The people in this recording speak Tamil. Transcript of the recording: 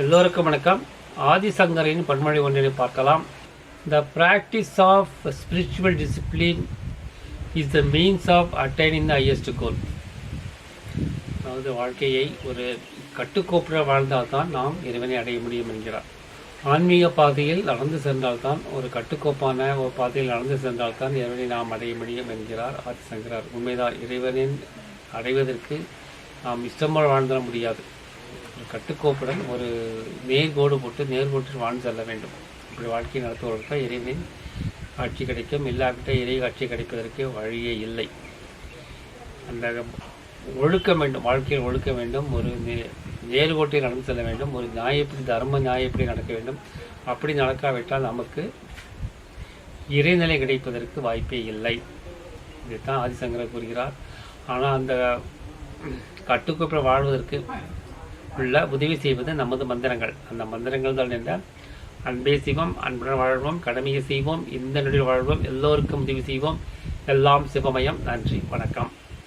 எல்லோருக்கும் வணக்கம். ஆதிசங்கரின் பன்மொழி ஒன்றினை பார்க்கலாம். The practice of spiritual discipline is the means of attaining the highest goal அதாவது வாழ்க்கையை ஒரு கட்டுக்கோப்புடன் வாழ்ந்தால்தான் நாம் இறைவனை அடைய முடியும் என்கிறார். ஆன்மீக பாதையில் நடந்து சென்றால்தான் ஒரு கட்டுக்கோப்பான ஒரு பாதையில் நடந்து சென்றால்தான் இறைவனை நாம் அடைய முடியும் என்கிறார் ஆதிசங்கரார். உண்மைதான் இறைவனின் அடைவதற்கு நாம் இஷ்டமாக வாழ்ந்துட முடியாது. கட்டுக்கோப்புடன் ஒரு நேர்கோடு போட்டு நேர்கோட்டில் வாழ்ந்து செல்ல வேண்டும். இப்படி வாழ்க்கை நடத்துவதற்கு இறைவனின் ஆட்சி கிடைக்கும். இல்லாவிட்ட இறை ஆட்சி கிடைப்பதற்கு வழியே இல்லை. அந்த ஒழுக்க வேண்டும். வாழ்க்கையில் ஒழுக்க வேண்டும். ஒரு நே- நேர்கோட்டில் நடந்து செல்ல வேண்டும். ஒரு நியாயப்படி தர்ம நியாயப்படி நடக்க வேண்டும்? அப்படி நடக்காவிட்டால் நமக்கு இறைநிலை கிடைப்பதற்கு வாய்ப்பே இல்லை. இதைத்தான் ஆதிசங்கரர் கூறுகிறார். ஆனால் அந்த கட்டுக்கோப்பில் வாழ்வதற்கு உள்ள உதவி செய்வது நமது மந்திரங்கள். அந்த மந்திரங்கள் தான் என்றால் அன்பே சிவம் அன்புடன் வாழ்வோம் கடமையை செய்வோம் இந்த நொடியில் வாழ்வோம் எல்லோருக்கும் உதவி செய்வோம். எல்லாம் சிவமயம். நன்றி. வணக்கம்.